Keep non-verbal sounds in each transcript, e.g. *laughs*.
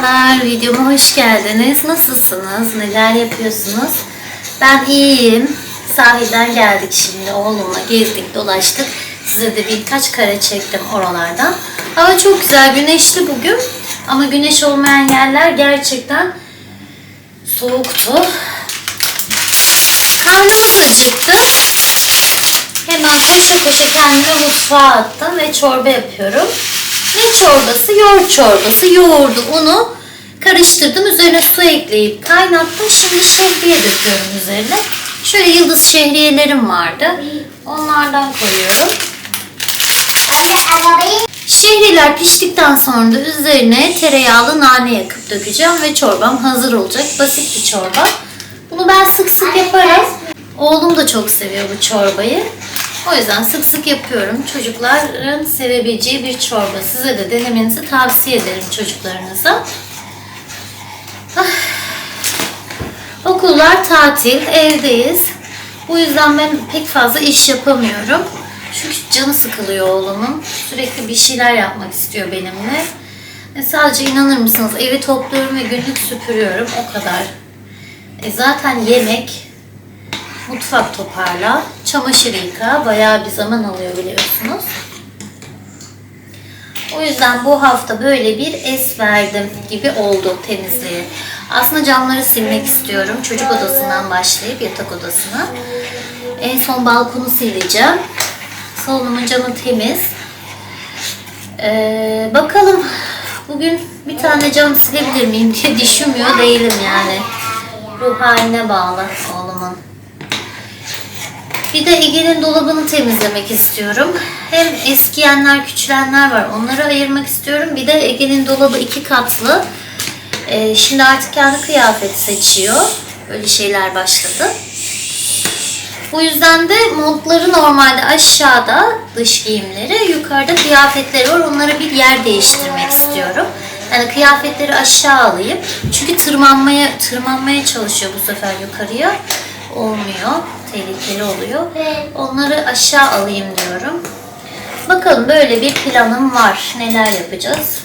Merhabalar, videoma hoş geldiniz. Nasılsınız? Neler yapıyorsunuz? Ben iyiyim. Sahilden geldik şimdi oğlumla gezdik, dolaştık. Size de birkaç kare çektim oralardan. Hava çok güzel, güneşli bugün. Ama güneş olmayan yerler gerçekten soğuktu. Karnımız acıktı. Hemen koşa koşa kendimi mutfağa attım ve çorba yapıyorum. Ne çorbası? Yoğurt çorbası. Yoğurdu, unu karıştırdım. Üzerine su ekleyip kaynattım. Şimdi şehriye döküyorum üzerine. Şöyle yıldız şehriyelerim vardı. Onlardan koyuyorum. Şehriyeler piştikten sonra da üzerine tereyağlı nane yakıp dökeceğim ve çorbam hazır olacak. Basit bir çorba. Bunu ben sık sık yaparım. Oğlum da çok seviyor bu çorbayı. O yüzden sık sık yapıyorum. Çocukların sevebileceği bir çorba. Size de denemenizi tavsiye ederim çocuklarınıza. Ah. Okullar tatil, evdeyiz. Bu yüzden ben pek fazla iş yapamıyorum. Çünkü canı sıkılıyor oğlumun. Sürekli bir şeyler yapmak istiyor benimle. E sadece inanır mısınız evi topluyorum ve günlük süpürüyorum. O kadar. E zaten yemek, mutfak toparla, çamaşır yıka. Bayağı bir zaman alıyor biliyorsunuz. O yüzden bu hafta böyle bir es verdim gibi oldu temizliğe. Aslında camları silmek istiyorum. Çocuk odasından başlayıp yatak odasına. En son balkonu sileceğim. Salonumun camı temiz. Ee, bakalım bugün bir tane cam silebilir miyim diye düşünmüyor değilim yani. Ruh haline bağlı oğlumun. Bir de Ege'nin dolabını temizlemek istiyorum. Hem eskiyenler, küçülenler var. Onları ayırmak istiyorum. Bir de Ege'nin dolabı iki katlı. Ee, şimdi artık kendi kıyafet seçiyor. Böyle şeyler başladı. Bu yüzden de montları normalde aşağıda dış giyimleri, yukarıda kıyafetleri var. Onlara bir yer değiştirmek istiyorum. Yani kıyafetleri aşağı alayım. Çünkü tırmanmaya tırmanmaya çalışıyor bu sefer yukarıya. Olmuyor. Tehlikeli oluyor. Onları aşağı alayım diyorum. Bakalım böyle bir planım var. Neler yapacağız?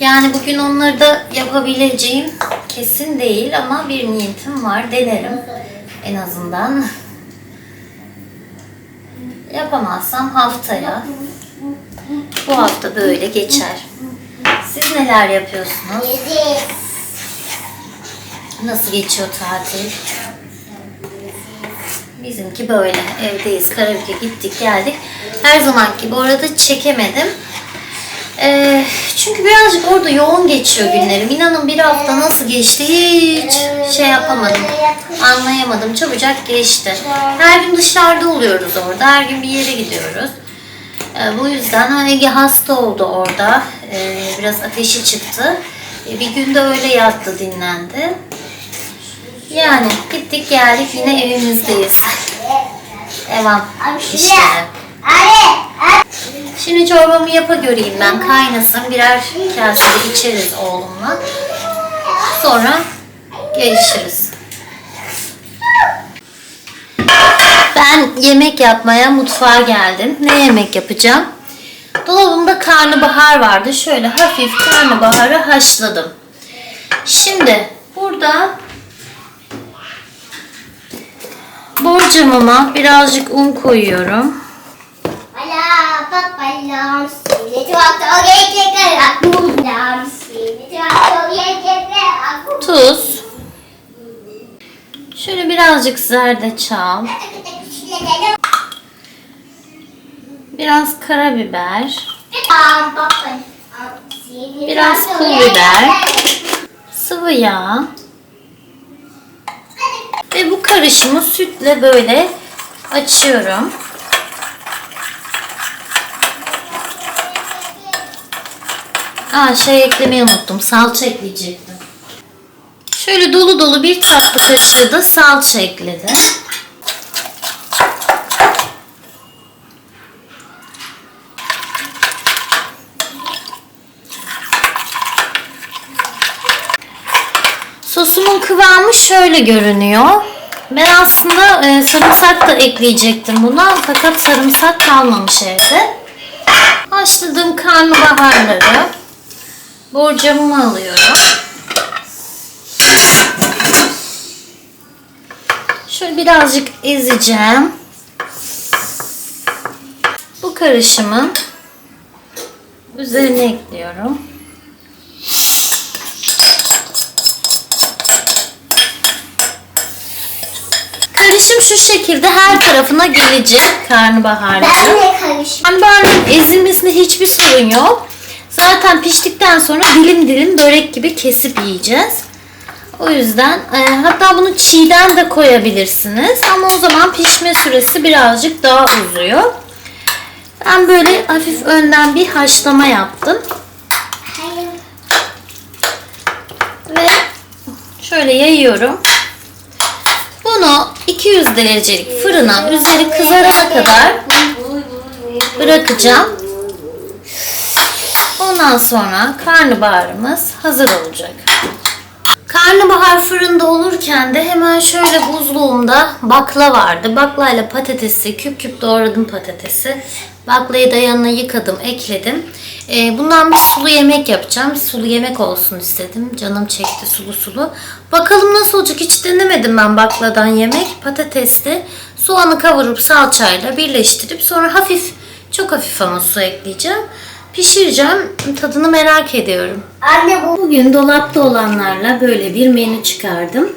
Yani bugün onları da yapabileceğim kesin değil ama bir niyetim var. Denerim en azından. Yapamazsam haftaya. Bu hafta böyle geçer. Siz neler yapıyorsunuz? Nasıl geçiyor tatil? Bizimki böyle. Evdeyiz. Karabük'e gittik geldik. Her zaman gibi orada çekemedim. Ee, çünkü birazcık orada yoğun geçiyor günlerim. İnanın bir hafta nasıl geçti hiç şey yapamadım. Anlayamadım. Çabucak geçti. Her gün dışarıda oluyoruz orada. Her gün bir yere gidiyoruz. Ee, bu yüzden ha, Ege hasta oldu orada. Ee, biraz ateşi çıktı. Ee, bir günde öyle yattı dinlendi. Yani gittik geldik yine evimizdeyiz. Devam işte. Şimdi çorbamı yapa göreyim ben. Kaynasın. Birer kasede içeriz oğlumla. Sonra gelişiriz. Ben yemek yapmaya mutfağa geldim. Ne yemek yapacağım? Dolabımda karnabahar vardı. Şöyle hafif karnabaharı haşladım. Şimdi burada borcamıma birazcık un koyuyorum. Tuz. Şöyle birazcık zerdeçal. Biraz karabiber. Biraz pul biber. Sıvı yağ. Ve bu karışımı sütle böyle açıyorum. Aa şey eklemeyi unuttum. Salça ekleyecektim. Şöyle dolu dolu bir tatlı kaşığı da salça ekledim. Şöyle görünüyor. Ben aslında e, sarımsak da ekleyecektim buna fakat sarımsak kalmamış evde. Haşladığım karnabaharları Borcamımı alıyorum. Şöyle birazcık ezeceğim. Bu karışımı üzerine ekliyorum. Karışım şu şekilde her tarafına gelecek karnabaharlı. Ben de karışım. Karnabaharın ezilmesinde hiçbir sorun yok. Zaten piştikten sonra dilim dilim börek gibi kesip yiyeceğiz. O yüzden e, hatta bunu çiğden de koyabilirsiniz. Ama o zaman pişme süresi birazcık daha uzuyor. Ben böyle hafif önden bir haşlama yaptım. Hayır. Ve şöyle yayıyorum. Bunu 200 derecelik fırına üzeri kızarana kadar bırakacağım. Ondan sonra karnabaharımız hazır olacak. Karnabahar fırında olurken de hemen şöyle buzluğumda bakla vardı. Baklayla patatesi, küp küp doğradım patatesi. Baklayı da yanına yıkadım, ekledim. Ee, bundan bir sulu yemek yapacağım. Sulu yemek olsun istedim. Canım çekti sulu sulu. Bakalım nasıl olacak hiç denemedim ben bakladan yemek. Patatesli soğanı kavurup salçayla birleştirip sonra hafif, çok hafif ama su ekleyeceğim. Pişireceğim. Tadını merak ediyorum. Anne bu. Bugün dolapta olanlarla böyle bir menü çıkardım.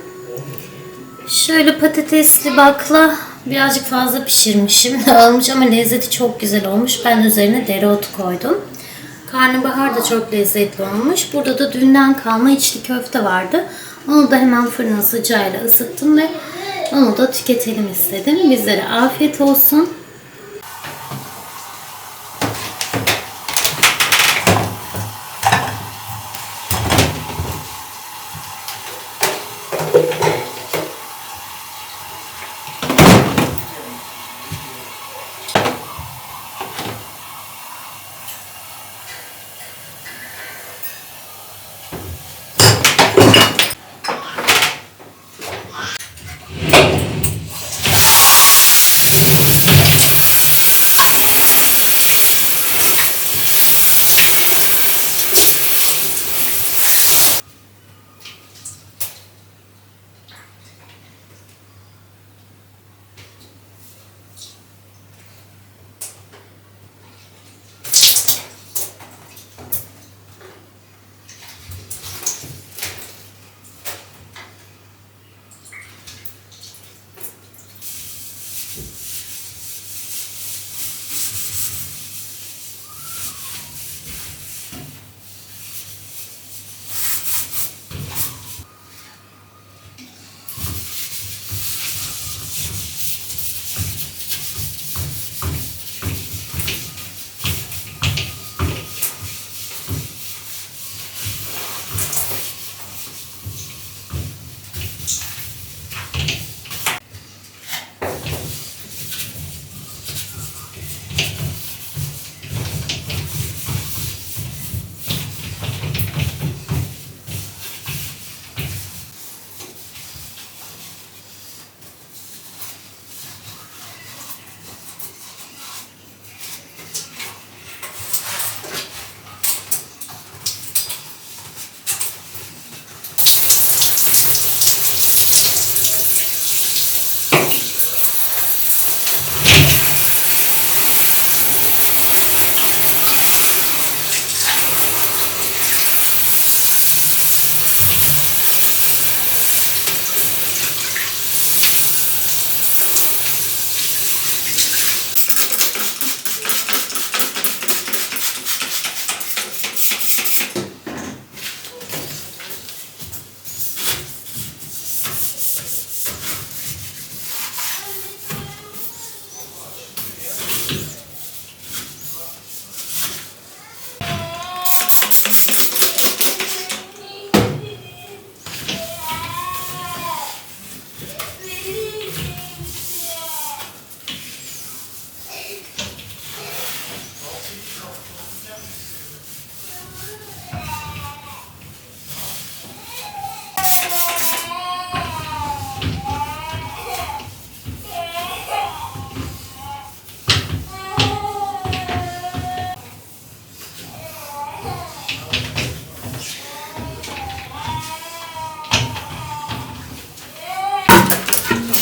Şöyle patatesli bakla birazcık fazla pişirmişim. *laughs* Olmuş ama lezzeti çok güzel olmuş. Ben üzerine dereotu koydum. Karnabahar da çok lezzetli olmuş. Burada da dünden kalma içli köfte vardı. Onu da hemen fırının sıcağıyla ısıttım ve onu da tüketelim istedim. Bizlere afiyet olsun.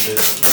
this.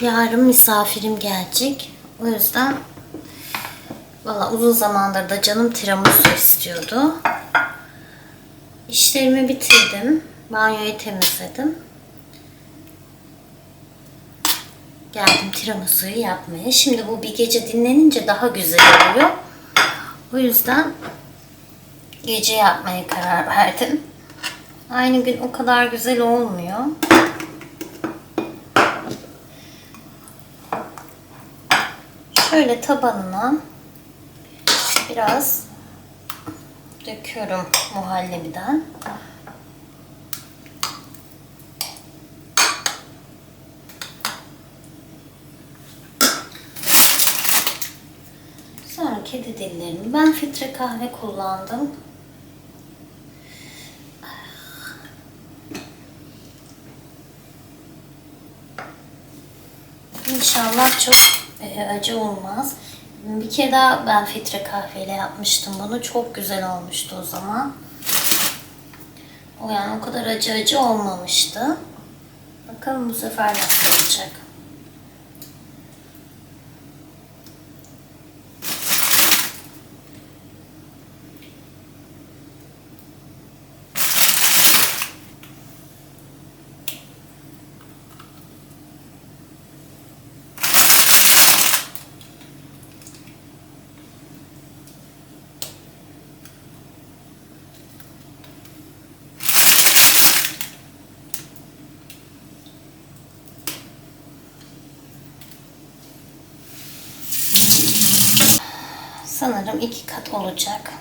Yarın misafirim gelecek. O yüzden valla uzun zamandır da canım tiramisu istiyordu. İşlerimi bitirdim. Banyoyu temizledim. Geldim tiramisu'yu yapmaya. Şimdi bu bir gece dinlenince daha güzel oluyor. O yüzden gece yapmaya karar verdim. Aynı gün o kadar güzel olmuyor. Şöyle tabanına biraz döküyorum muhallebiden. Sonra kedi dillerini. Ben filtre kahve kullandım. İnşallah çok acı olmaz. Bir kere daha ben filtre kahveyle yapmıştım bunu. Çok güzel olmuştu o zaman. O yani o kadar acı acı olmamıştı. Bakalım bu sefer nasıl olacak. Sanırım iki kat olacak.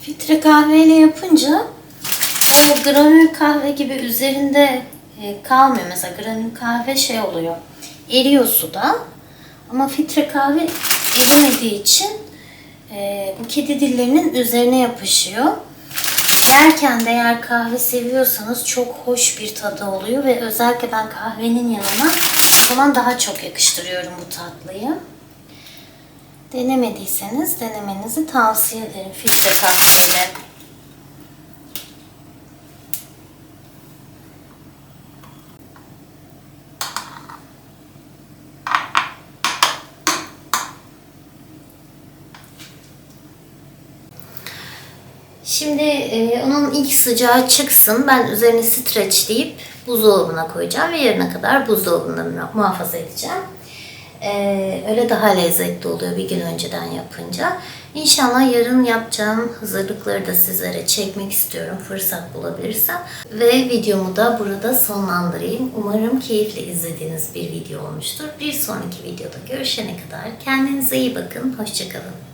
Filtre kahveyle yapınca o granül kahve gibi üzerinde kalmıyor. Mesela granül kahve şey oluyor. Eriyor suda. Ama filtre kahve erimediği için e, bu kedi dillerinin üzerine yapışıyor. Yerken de eğer kahve seviyorsanız çok hoş bir tadı oluyor ve özellikle ben kahvenin yanına o zaman daha çok yakıştırıyorum bu tatlıyı. Denemediyseniz denemenizi tavsiye ederim filtre kahveyle. Şimdi e, onun ilk sıcağı çıksın. Ben üzerine streçleyip buzdolabına koyacağım ve yarına kadar buzdolabında mu- muhafaza edeceğim. E, öyle daha lezzetli oluyor bir gün önceden yapınca. İnşallah yarın yapacağım hazırlıkları da sizlere çekmek istiyorum fırsat bulabilirsem. Ve videomu da burada sonlandırayım. Umarım keyifle izlediğiniz bir video olmuştur. Bir sonraki videoda görüşene kadar kendinize iyi bakın. Hoşçakalın.